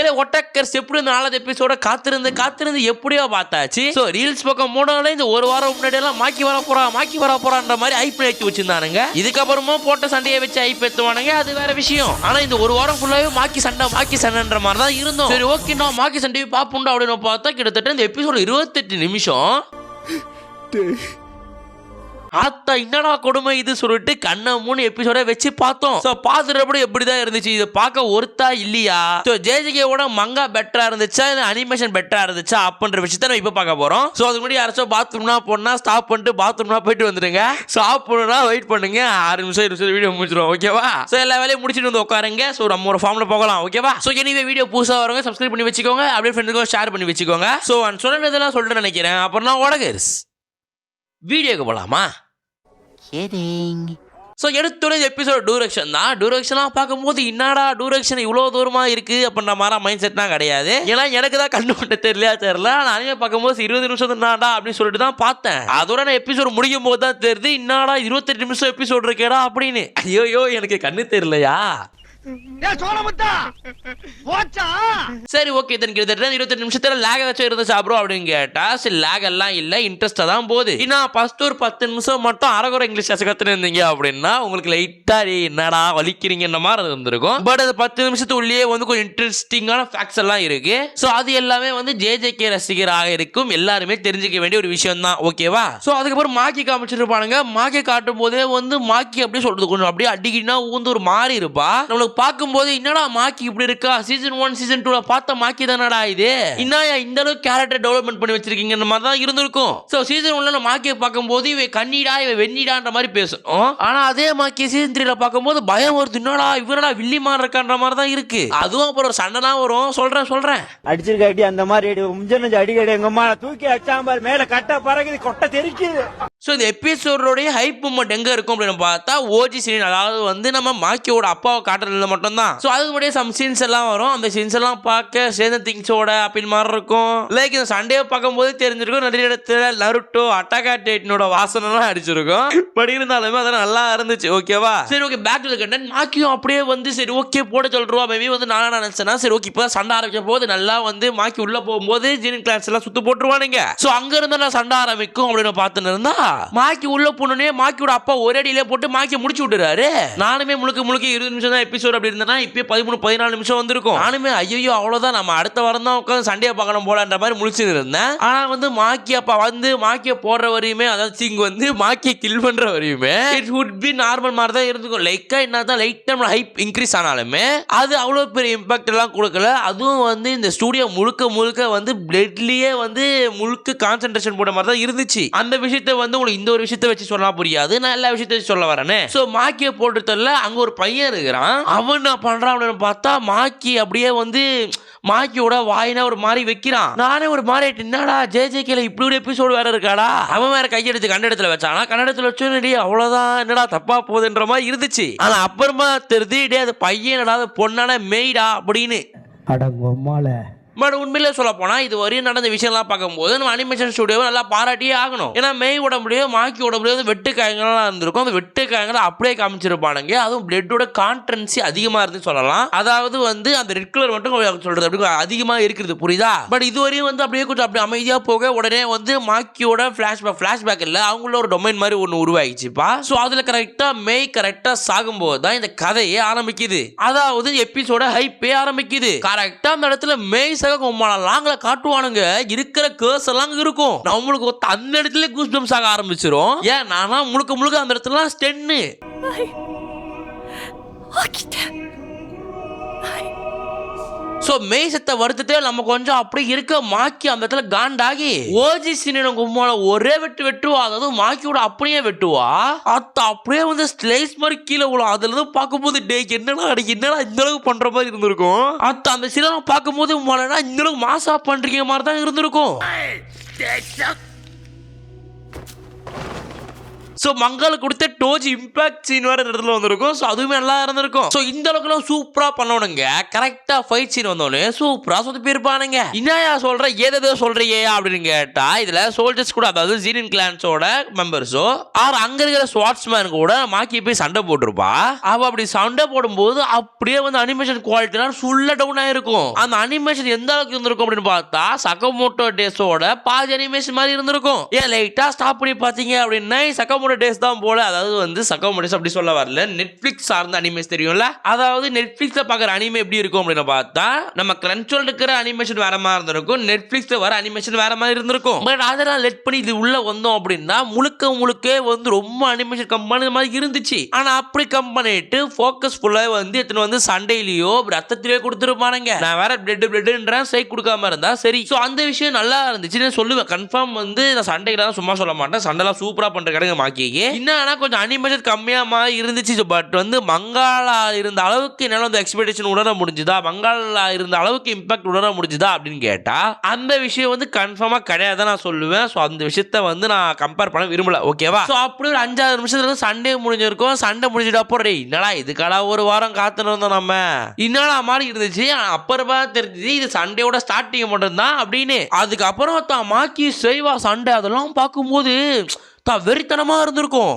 ஏலே ஒட்டக்கர்ஸ் எப்படி நாலாவது எபிசோட காத்திருந்து காத்திருந்து எப்படியோ பார்த்தாச்சு. ஸோ ரீல்ஸ் பக்கம் மூணால இந்த ஒரு வாரம் முன்னாடி எல்லாம் மாக்கி வர போறா மாக்கி வர போறான்ற மாதிரி ஐப் ஏற்றி வச்சிருந்தானுங்க. இதுக்கப்புறமா போட்ட சண்டையை வச்சு ஐப் ஏற்றுவானுங்க அது வேற விஷயம். ஆனா இந்த ஒரு வாரம் ஃபுல்லாவே மாக்கி சண்டை மாக்கி சண்டைன்ற மாதிரி தான் இருந்தோம். சரி ஓகே நான் மாக்கி சண்டையை பார்ப்போம்டா அப்படின்னு பார்த்தா கிட்டத்தட்ட இந்த எபிசோட இருபத்தெட்டு நிமிஷம். ஆத்தா என்னடா கொடுமை இது? சொல்லிட்டு கண்ணை மூணு எபிசோட வச்சு பார்த்தோம். ஸோ பார்த்துட்டப்படி எப்படிதான் இருந்துச்சு? இதை பார்க்க ஒருத்தா இல்லையா? ஸோ ஜேஜிகேவோட மங்கா பெட்டரா இருந்துச்சா? இல்லை அனிமேஷன் பெட்டரா இருந்துச்சா? அப்படின்ற விஷயத்த நம்ம இப்போ பார்க்க போறோம். ஸோ அதுக்கு முன்னாடி யாராச்சும் பாத்ரூம்னா போனா ஸ்டாப் பண்ணிட்டு பாத்ரூம்னா போயிட்டு வந்துடுங்க. சாப்பிடணும்னா வெயிட் பண்ணுங்க. ஆறு நிமிஷம் இருபது நிமிஷம் வீடியோ முடிச்சிடும் ஓகேவா ஸோ எல்லா வேலையும் முடிச்சுட்டு வந்து உட்காருங்க. ஸோ நம்ம ஒரு ஃபார்ம்ல போகலாம். ஓகேவா ஸோ எனிவே வீடியோ புதுசாக வரவங்க சப்ஸ்கிரைப் பண்ணி வச்சுக்கோங்க. அப்படியே ஃப்ரெண்டுக்கும் ஷேர் பண்ணி வச்சுக்கோங்க. ஸோ எல்லாம் சொல்லிட்டு நினைக்கிறேன். அப்புறம் ஓடகர்ஸ் வீடியோக்கு போகலாமா ஸோ எடுத்துடைய எபிசோட் டூரக்ஷன் தான். டூரக்ஷனாக பார்க்கும்போது என்னடா டூரக்ஷன் இவ்வளோ தூரமாக இருக்குது அப்படின்ற மாதிரி மைண்ட் செட்லாம் கிடையாது. ஏன்னா எனக்கு தான் கண்டு கொண்டு தெரியலையா தெரியல. நான் அனிமே பார்க்கும்போது இருபது நிமிஷம் தான்டா அப்படின்னு சொல்லிட்டு தான் பார்த்தேன். அதோட நான் எபிசோட் முடியும் போது தான் தெரியுது என்னடா இருபத்தெட்டு நிமிஷம் எபிசோடு இருக்கேடா அப்படின்னு. ஐயோ எனக்கு கண்ணு தெரியலையா? சரி ஓகே இதன் கிட்டத்தட்ட இருபத்தெட்டு நிமிஷத்துல லேக் ஏதாச்சும் இருந்து சாப்பிடும் அப்படின்னு கேட்டா சரி லேக் எல்லாம் இல்ல இன்ட்ரெஸ்டா தான் போகுது. ஏன்னா ஃபர்ஸ்ட் ஒரு பத்து நிமிஷம் மட்டும் அரகுறை இங்கிலீஷ் கத்துன்னு இருந்தீங்க அப்படின்னா உங்களுக்கு லைட்டா என்னடா வலிக்கிறீங்கன்ற மாதிரி அது வந்திருக்கும். பட் அது பத்து நிமிஷத்துக்குள்ளேயே வந்து கொஞ்சம் இன்ட்ரெஸ்டிங்கான ஃபேக்ட்ஸ் எல்லாம் இருக்கு. ஸோ அது எல்லாமே வந்து ஜேஜேகே ரசிகராக இருக்கும். எல்லாருமே தெரிஞ்சுக்க வேண்டிய ஒரு விஷயம் தான் ஓகேவா ஸோ அதுக்கப்புறம் மாக்கி காமிச்சிருப்பானுங்க மாக்கி காட்டும் போதே வந்து மாக்கி அப்படியே சொல்றது கொஞ்சம் அப்படியே அடிக்கினா ஊந்து ஒரு மாறி இருப்பா. நம்மளுக்கு பார்க்கும்போது என்னடா மாக்கி இப்படி இருக்கா? சீசன் ஒன் சீசன் டூல பார்த்த மாக்கி தானடா இது? என்னயா இந்த அளவுக்கு கேரக்டர் டெவலப்மெண்ட் பண்ணி வச்சிருக்கீங்கன்ற மாதிரி தான் இருந்திருக்கும். ஸோ சீசன் ஒன்ல நம்ம மாக்கியை பார்க்கும்போது இவ கண்ணிடா இவ வெண்ணிடான்ற மாதிரி பேசும். ஆனா அதே மாக்கி சீசன் த்ரீல பார்க்கும்போது பயம் வருது என்னடா இவரடா வில்லிமான் இருக்கான்ற மாதிரி தான் இருக்கு. அதுவும் அப்புறம் ஒரு சண்டைலாம் வரும். சொல்றேன் சொல்றேன். அடிச்சிருக்க அடி அந்த மாதிரி அடி முஞ்சனஞ்சு அடிக்கடி எங்க அம்மா தூக்கி அடிச்சாம்பார் மேல கட்ட பறகுது கொட்டை தெரிக்குது. ஸோ இந்த எபிசோடோடைய ஹைப் மூமெண்ட் எங்க இருக்கும் அப்படின்னு பார்த்தா ஓஜி சீன் அதாவது வந்து நம்ம மாக்கியோட அப்பாவை காட்டுறதுல மட்டும்தான். ஸோ அதுக்கு முன்னாடியே சம் சீன்ஸ் எல்லாம் வரும். அந்த சீன்ஸ் எல்லாம் பார்க்க சேர்ந்த திங்ஸோட அப்படின்னு மாதிரி இருக்கும். லைக் இந்த சண்டையை பார்க்கும்போது தெரிஞ்சிருக்கும். நிறைய இடத்துல நருட்டோ அட்டாகா டேட்னோட வாசனைலாம் அடிச்சிருக்கும். பட் இருந்தாலுமே அதெல்லாம் நல்லா இருந்துச்சு. ஓகேவா சரி ஓகே பேக் டு கண்டென்ட் மாக்கியும் அப்படியே வந்து சரி ஓகே போட சொல்றோம். மேபி வந்து நான் நினைச்சேன்னா சரி ஓகே இப்போ சண்டை ஆரம்பிக்கும் போது நல்லா வந்து மாக்கி உள்ள போகும்போது ஜீனின் கிளாஸ் எல்லாம் சுத்து போட்டுருவானுங்க. ஸோ அங்க இருந்து நான் சண்டை ஆரம்பிக்கும் அப்படின்னு பார்த்துன்னு இருந்தா மாக்கி உள்ள போனோடனே மாக்கியோட அப்பா ஒரே அடியிலே போட்டு மாக்கி முடிச்சு விட்டுறாரு. நானுமே முழுக்க முழுக்க இருபது நிமிஷம் தான் எபிசோட் அப்படி இருந்தேன்னா இப்போ பதிமூணு பதினாலு நிமிஷம் வந்திருக்கும். நானுமே ஐயோ அவ்வளோதான் நம்ம அடுத்த வாரம் தான் உட்காந்து சண்டையை பார்க்கணும் போலன்ற மாதிரி முடிச்சுன்னு இருந்தேன். ஆனா வந்து மாக்கி அப்பா வந்து மாக்கிய போடுற வரையுமே அதாவது சிங் வந்து மாக்கிய கில் பண்ற வரையுமே இட் வுட் பி நார்மல் மாதிரி தான் இருந்துக்கும். லைக்கா என்ன தான் லைட் நம்ம ஹைப் இன்க்ரீஸ் ஆனாலுமே அது அவ்வளோ பெரிய இம்பாக்ட் எல்லாம் கொடுக்கல. அதுவும் வந்து இந்த ஸ்டூடியோ முழுக்க முழுக்க வந்து பிளட்லயே வந்து முழுக்க கான்சென்ட்ரேஷன் போட மாதிரி தான் இருந்துச்சு. அந்த விஷயத்த வந்து உங்களுக்கு இந்த ஒரு விஷயத்த வச்சு சொன்னா புரியாது. நான் எல்லா விஷயத்த வச்சு சொல்ல வரேனே. ஸோ மாக்கிய போட்டுறதுல அங்க ஒரு பையன் இருக்கிறான். அவன் என்ன பண்றான் அப்படின்னு பார்த்தா மாக்கி அப்படியே வந்து மாக்கியோட வாயினா ஒரு மாதிரி வைக்கிறான். நானே ஒரு மாதிரி என்னடா ஜே ஜே கேல இப்படி ஒரு எபிசோடு வேற இருக்காடா? அவன் வேற கையெடுத்து கன்னடத்துல வச்சானா. கன்னடத்துல வச்சு அவ்வளவுதான். என்னடா தப்பா போகுதுன்ற மாதிரி இருந்துச்சு. ஆனா அப்புறமா தெரிஞ்சு டே அது பையன் என்னடா பொண்ணான மெய்டா அப்படின்னு. அடங்கம்மால பட் உண்மையிலே சொல்ல போனால் இது வரையும் நடந்த விஷயம்லாம் பார்க்கும்போது நம்ம அனிமேஷன் ஸ்டுடியோவை நல்லா பாராட்டியே ஆகணும். ஏன்னா மெய் உடம்புலையோ மாக்கி உடம்புலையோ வந்து வெட்டு இருந்திருக்கும் அந்த வெட்டுக்காயங்களை அப்படியே காமிச்சிருப்பானுங்க. அதுவும் பிளட்டோட கான்டென்சி அதிகமாக இருந்து சொல்லலாம். அதாவது வந்து அந்த ரெட் கலர் மட்டும் சொல்கிறது சொல்றது அப்படி அதிகமாக இருக்கிறது புரியுதா? பட் இது வரையும் வந்து அப்படியே கொஞ்சம் அப்படி அமைதியாக போக உடனே வந்து மாக்கியோட ஃப்ளாஷ்பேக் ஃப்ளாஷ்பேக் இல்லை அவங்களோட ஒரு டொமைன் மாதிரி ஒன்று உருவாகிச்சுப்பா ஸோ அதில் கரெக்டாக மெய் கரெக்டாக சாகும்போது தான் இந்த கதையே ஆரம்பிக்குது. அதாவது எபிசோட ஹைப்பே ஆரம்பிக்குது. கரெக்டாக அந்த இடத்துல மெய் சக லாங்கில் காட்டுவானுங்க. இருக்கிற கேர்ஸ் எல்லாம் இருக்கும். நம்மளுக்கு அந்த இடத்துல கூஸ் பம்ஸ் ஆக ஆரம்பிச்சிரும். ஏன்? நானா முழுக்க முழுக்க அந்த இடத்துல ஸ்டென்னு ஸோ மெய் செத்த வருத்தத்தை நம்ம கொஞ்சம் அப்படி இருக்க மாக்கி அந்த இடத்துல காண்டாகி ஓஜி சினின கும்பல ஒரே வெட்டு வெட்டுவா? அதாவது மாக்கியோட அப்படியே வெட்டுவா? அத்த அப்படியே வந்து ஸ்லைஸ் மாதிரி கீழே விழும். அதுல இருந்து பார்க்கும்போது டே என்னடா அடிக்கு என்னடா இந்த அளவுக்கு பண்ற மாதிரி இருந்திருக்கும்? அத்த அந்த சிலை பார்க்கும்போது இந்த அளவுக்கு மாசா பண்றீங்க மாதிரி தான் இருந்திருக்கும். ஸோ மங்கால் கொடுத்த டோஜ் இம்பாக்ட் சீன் வேறு இந்த இடத்துல வந்திருக்கும். ஸோ அதுவுமே நல்லா இருந்திருக்கும். ஸோ இந்த அளவுக்குலாம் சூப்பராக பண்ணணுங்க கரெக்டாக ஃபைட் சீன் வந்தோடனே சூப்பராக சொத்து இருப்பானுங்க. என்னயா சொல்ற ஏதேதோ சொல்றியே அப்படின்னு கேட்டால் இதில் சோல்ஜர்ஸ் கூட அதாவது ஜீனின் கிளான்ஸோட மெம்பர்ஸோ ஆர் அங்கே இருக்கிற ஸ்வாட்ஸ்மேன் கூட மாக்கி போய் சண்டை போட்டிருப்பா. அவள் அப்படி சண்டை போடும்போது அப்படியே வந்து அனிமேஷன் குவாலிட்டிலாம் ஃபுல்லாக டவுன் ஆயிருக்கும். அந்த அனிமேஷன் எந்த அளவுக்கு இருந்திருக்கும் அப்படின்னு பார்த்தா சகமோட்டோ டேஸோட பாதி அனிமேஷன் மாதிரி இருந்திருக்கும். ஏன் லைட்டாக ஸ்டாப் பண்ணி பார்த்தீங்க அப்படின்னா சகமோட்டோ டேஸ் தான் போல அதாவது வந்து சகமோட்டோ அப்படி சொல்ல வரல. நெட்ஃபிளிக்ஸ் சார்ந்த அனிமேஸ் தெரியும்ல? அதாவது நெட்ஃப்ளிக்ஸில் பார்க்குற அனிமே எப்படி இருக்கும் அப்படின்னு பார்த்தா நம்ம கிரன்ச்சோல் இருக்கிற அனிமேஷன் வேற மாதிரி இருந்திருக்கும் நெட்ஃப்ளிக்ஸில் வர அனிமேஷன் வேற மாதிரி இருந்திருக்கும். பட் அதெல்லாம் லெட் பண்ணி இது உள்ள வந்தோம் அப்படின்னா முழுக்க முழுக்க வந்து ரொம்ப அனிமேஷன் கம்பெனி மாதிரி இருந்துச்சு. ஆனா அப்படி கம் பண்ணிட்டு ஃபோக்கஸ் ஃபுல்லா வந்து எத்தனை வந்து சண்டையிலயோ ரத்தத்திலேயோ கொடுத்துருப்பானுங்க. நான் வேற பிளட் பிளட்ன்றேன் சைக் கொடுக்காம இருந்தா சரி. ஸோ அந்த விஷயம் நல்லா இருந்துச்சு. நான் சொல்லுவேன் கன்ஃபார்ம் வந்து நான் சண்டைலாம் சும்மா சொல்ல மாட்டேன். சண்டைலாம் சூப்பரா பண்ற மாக்கி. மாக்கியே என்னன்னா கொஞ்சம் அனிமேஷன் கம்மியா மாதிரி இருந்துச்சு பட் வந்து மங்காலா இருந்த அளவுக்கு என்னால அந்த எக்ஸ்பெக்டேஷன் உணர முடிஞ்சுதா? மங்காலா இருந்த அளவுக்கு இம்பாக்ட் உணர முடிஞ்சுதா? அப்படின்னு கேட்டா அந்த விஷயம் வந்து கன்ஃபார்மா கிடையாது நான் சொல்லுவேன். ஸோ அந்த விஷயத்த வந்து நான் கம்பேர் பண்ண விரும்பல. ஓகேவா ஸோ அப்படி ஒரு அஞ்சாறு நிமிஷத்துல இருந்து சண்டே முடிஞ்சிருக்கும். சண்டை முடிஞ்சிட்டு அப்புறம் டேய் என்னடா இதுக்கடா ஒரு வாரம் காத்துட்டு இருந்தோம் நம்ம. என்னடா மாதிரி இருந்துச்சு. அப்புறமா தெரிஞ்சுது இது சண்டையோட ஸ்டார்டிங் மட்டும்தான் அப்படின்னு. அதுக்கப்புறம் தான் மாக்கி செய்வா சண்டை அதெல்லாம் பார்க்கும்போது தான் வெறித்தனமா இருந்திருக்கும்.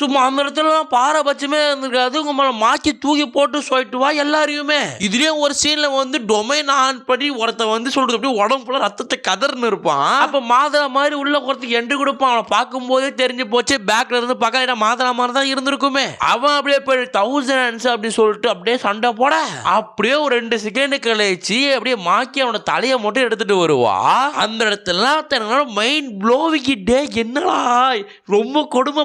சும்மா அந்த இடத்துலலாம் பாரபட்சமே இருந்திருக்காது. உங்க மேல மாக்கி தூக்கி போட்டு சொல்லிட்டு வா எல்லாரையுமே. இதுலயே ஒரு சீன்ல வந்து டொமைன் ஆன் பண்ணி ஒருத்தன் வந்து சொல்றது அப்படியே உடம்புல ரத்தத்தை கதர்னு இருப்பான். அப்ப மாதா மாதிரி உள்ள ஒருத்தருக்கு எண்டு கொடுப்பான். அவனை பார்க்கும்போதே தெரிஞ்சு போச்சு பேக்ல இருந்து பார்க்க ஏன்னா மாதா மாதிரி தான் இருந்திருக்குமே. அவன் அப்படியே போய் தௌசண்ட் அப்படின்னு சொல்லிட்டு அப்படியே சண்டை போட. அப்படியே ஒரு ரெண்டு செகண்ட் கழிச்சு அப்படியே மாக்கி அவனோட தலையை மட்டும் எடுத்துட்டு வருவா. அந்த இடத்துல தன்னோட மைண்ட் ப்ளோவிக்கு டே என்னடா? ரொம்ப கொடுமை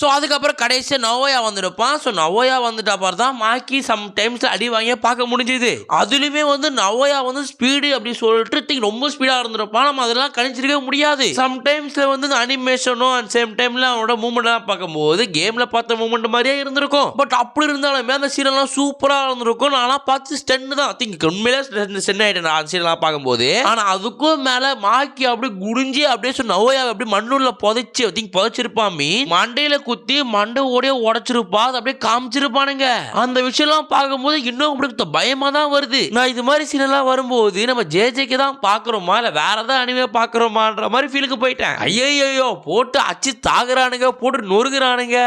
ஸோ அதுக்கப்புறம் கடைசியாக நவோயா வந்திருப்பான் ஸோ நவோயா வந்துட்டு அப்புறம் தான் மாக்கி சம் டைம்ஸில் அடி வாங்கியே பார்க்க முடிஞ்சுது. அதுலேயுமே வந்து நவோயா வந்து ஸ்பீடு அப்படி சொல்லிட்டு think ரொம்ப ஸ்பீடாக இருந்திருப்பான் நம்ம அதெல்லாம் கணிச்சிருக்கவே முடியாது. சம்டைம்ஸில் வந்து இந்த அனிமேஷனும் அண்ட் சேம் டைமில் அவனோட மூமெண்ட்லாம் பார்க்கும்போது கேமில் பார்த்த மூமெண்ட் மாதிரியே இருந்திருக்கும். பட் அப்படி இருந்தாலுமே அந்த சீனெல்லாம் சூப்பராக இருந்திருக்கும். நான்லாம் பார்த்து ஸ்டென்னு தான். திங்க் உண்மையிலே ஸ்டென் ஆகிட்டேன் அந்த சீனெல்லாம் பார்க்கும்போது. ஆனால் அதுக்கும் மேலே மாக்கி அப்படியே குடிஞ்சி அப்படியே சொன்ன நவோயா அப்படியே மண்ணுள்ள புதைச்சி திங்க் புதைச்சிருப்பாமி மண்டையில் குத்தி மண்டை ஓடிய உடைச்சிருப்பா அது அப்படியே காமிச்சிருப்பானுங்க. அந்த விஷயம்லாம் பார்க்கும்போது இன்னும் அப்படி பயமா தான் வருது. நான் இது மாதிரி சீனெல்லாம் வரும்போது நம்ம ஜேஜேக்கு தான் பார்க்குறோமா இல்லை வேற ஏதாவது அனிமே பார்க்குறோமான்ற மாதிரி ஃபீலுக்கு போயிட்டேன். ஐயோ போட்டு அச்சு தாகுறானுங்க போட்டு நொறுகிறானுங்க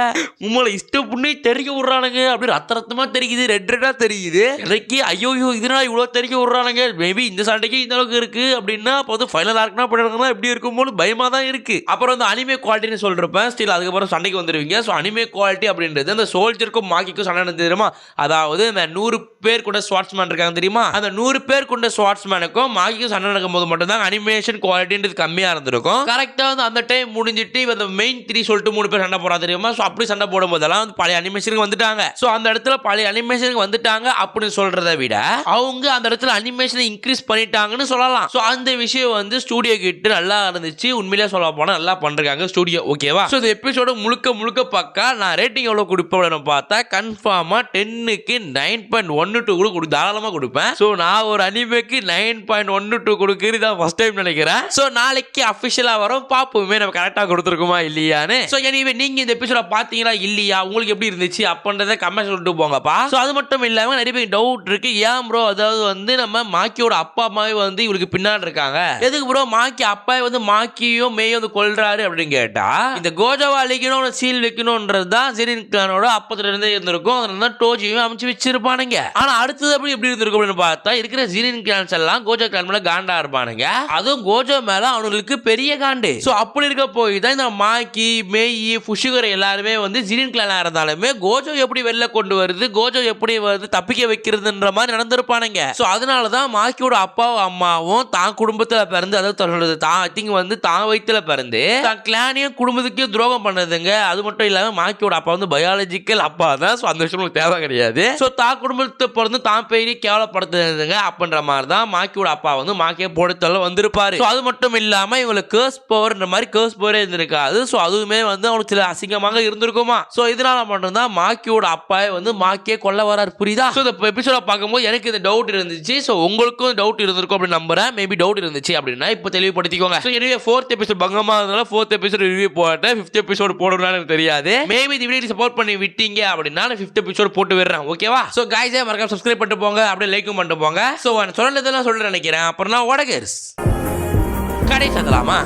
உங்களை இஷ்ட புண்ணி தெரிக்க விடுறானுங்க. அப்படி ரத்த ரத்தமா தெரியுது ரெட் ரெட்டா தெரியுது இன்றைக்கு ஐயோ இதனால இவ்வளோ தெரிக்க விடுறானுங்க? மேபி இந்த சண்டைக்கு இந்த அளவுக்கு இருக்கு அப்படின்னா அப்போ வந்து ஃபைனல் ஆர்க்னா பண்ணுறாங்கன்னா எப்படி இருக்குமோன்னு பயமா தான் இருக்கு. அப்புறம் வந்து அனிமே குவாலிட்டின்னு சொல்றப்ப ஸ்டில் அதுக்கப்புறம் சண்டைக்கு வந்துடுவீங்க ஸோ அனிமே குவாலிட்டி அப்படின்றது அந்த சோல்ஜருக்கும் மாக்கிக்கும் சண்டை நடந்து தெரியுமா? அதாவது இந்த நூறு பேர் கொண்ட ஸ்வாட்ஸ்மேன் இருக்காங்க தெரியுமா? அந்த நூறு பேர் கொண்ட ஸ்வாட்ஸ்மேனுக்கும் மாக்கிக்கும் சண்டை நடக்கும் போது மட்டும்தான் அனிமேஷன் குவாலிட்டின்றது கம்மியாக இருந்திருக்கும். கரெக்டாக வந்து அந்த டைம் முடிஞ்சிட்டு இந்த அந்த மெயின் த்ரீ சொல்லிட்டு மூணு பேர் சண்டை போடா தெரியுமா? ஸோ அப்படி சண்டை போடும் போதெல்லாம் வந்து பழைய அனிமேஷனுக்கு வந்துட்டாங்க. ஸோ அந்த இடத்துல பழைய அனிமேஷனுக்கு வந்துட்டாங்க அப்படின்னு சொல்கிறத விட அவங்க அந்த இடத்துல அனிமேஷனை இன்க்ரீஸ் பண்ணிட்டாங்கன்னு சொல்லலாம். ஸோ அந்த விஷயம் வந்து ஸ்டூடியோ கிட்ட நல்லா இருந்துச்சு. உண்மையிலே சொல்ல போனால் நல்லா பண்ணுறாங்க ஸ்டூடியோ ஓகேவா ஸோ இந்த எபிசோட முழுக்க முழுக்க பக்கா நான் ரேட்டிங் எவ்வளோ கொடுப்பேன் பார்த்தா கன்ஃபார்மா டென்னுக்கு நைன் பாயிண்ட் ஒன்னு டூ கூட கொடு தாராளமாக கொடுப்பேன். ஸோ நான் ஒரு அனிமேக்கு நைன் பாயிண்ட் ஒன்னு டூ கொடுக்குறது தான் ஃபர்ஸ்ட் டைம் நினைக்கிறேன். ஸோ நாளைக்கு அஃபிஷியலாக வரும். பார்ப்போமே நம்ம கரெக்டாக கொடுத்துருக்குமா இல்லையான்னு. ஸோ எனிவே நீங்க இந்த எபிசோட பார்த்தீங்களா இல்லையா? உங்களுக்கு எப்படி இருந்துச்சு? அப்படின்றத கமெண்ட் சொல்லிட்டு போங்கப்பா. ஸோ அது மட்டும் இல்லாமல் நிறைய பேர் டவுட் இருக்கு. ஏன் ப்ரோ அதாவது வந்து நம்ம மாக்கியோட அப்பா அம்மாவே வந்து இவருக்கு பின்னாடி இருக்காங்க. எதுக்கு ப்ரோ மாக்கி அப்பாவே வந்து மாக்கியும் மேயும் வந்து கொல்றாரு அப்படின்னு கேட்டா இந்த கோஜாவா அழிக்கணும் சீல் வைக்கணும்ன்றது தான் ஜெரின் கிளானோட அப்பத்துல இருந்தே இருந்திருக்கும். அதனால தான் டோஜியும் அமைச்சு வச்சிருப்பானுங்க. ஆனா அடுத்தது அப்படி எப்படி இருந்திருக்கும் அப்படின்னு பார்த்தா இருக்கிற ஜீரின் கிளான்ஸ் எல்லாம் கோஜோ கிளான் மேல காண்டா இருப்பானுங்க. அதுவும் கோஜோ மேல அவனுங்களுக்கு பெரிய காண்டு. ஸோ அப்படி இருக்க போய் தான் இந்த மாக்கி மேயி புஷுகர் எல்லாருமே வந்து ஜீரின் கிளானா இருந்தாலுமே கோஜோ எப்படி வெளில கொண்டு வருது கோஜோ எப்படி வருது தப்பிக்க வைக்கிறதுன்ற மாதிரி நடந்திருப்பானுங்க. ஸோ அதனால தான் மாக்கியோட அப்பாவும் அம்மாவும் தான் குடும்பத்தில் பிறந்து அதாவது சொல்றது தான் ஐ திங்க் வந்து தான் வயிற்றுல பிறந்து தான் கிளானையும் குடும்பத்துக்கே துரோகம் பண்ணதுங்க. அது அது மட்டும் இல்லாமல் மாக்கியோட அப்பா வந்து பயாலஜிக்கல் அப்பா தான். ஸோ அந்த விஷயம் உங்களுக்கு தேவை கிடையாது. ஸோ தா குடும்பத்தை பிறந்து தான் பெரிய கேவலப்படுத்துறதுங்க அப்படின்ற மாதிரி தான் மாக்கியோட அப்பா வந்து மாக்கியை போடுத்தல வந்திருப்பாரு. ஸோ அது மட்டும் இல்லாமல் இவங்களுக்கு கேர்ஸ் பவர்ன்ற மாதிரி கேர்ஸ் பவரே இருந்திருக்காது. ஸோ அதுவுமே வந்து அவனுக்கு சில அசிங்கமாக இருந்திருக்குமா? ஸோ இதனால மட்டும்தான் மாக்கியோட அப்பாவே வந்து மாக்கியே கொல்ல வரார். புரியுதா? ஸோ இந்த எபிசோட பார்க்கும்போது எனக்கு இந்த டவுட் இருந்துச்சு. ஸோ உங்களுக்கும் டவுட் இருந்திருக்கும் அப்படின்னு நம்புறேன். மேபி டவுட் இருந்துச்சு அப்படின்னா இப்போ தெளிவுபடுத்திக்கோங்க. ஸோ எனவே ஃபோர்த் எபிசோட் பங்கமாக இருந்தாலும் ஃபோர்த் எபிசோட் ரிவ்யூ போட்டேன். ஃபிஃப்த் எபிசோட் போடணும்னு எனக்கு தெரியாது மேபி இந்த வீடியோ சப்போர்ட் பண்ணி விட்டீங்க அப்படின்னா நான் ஃபிஃப்த் எபிசோட் போட்டு விடுறேன் ஓகேவா ஸோ காய்ஸே மறக்காம சப்ஸ்கிரைப் பண்ணிட்டு போங்க அப்படியே லைக்கும் பண்ணிட்டு போங்க. ஸோ சொன்னதெல்லாம் சொல்ல நினைக்கிறேன். அப்புறம் நான் வடகர்ஸ் கடை சந்தலாமா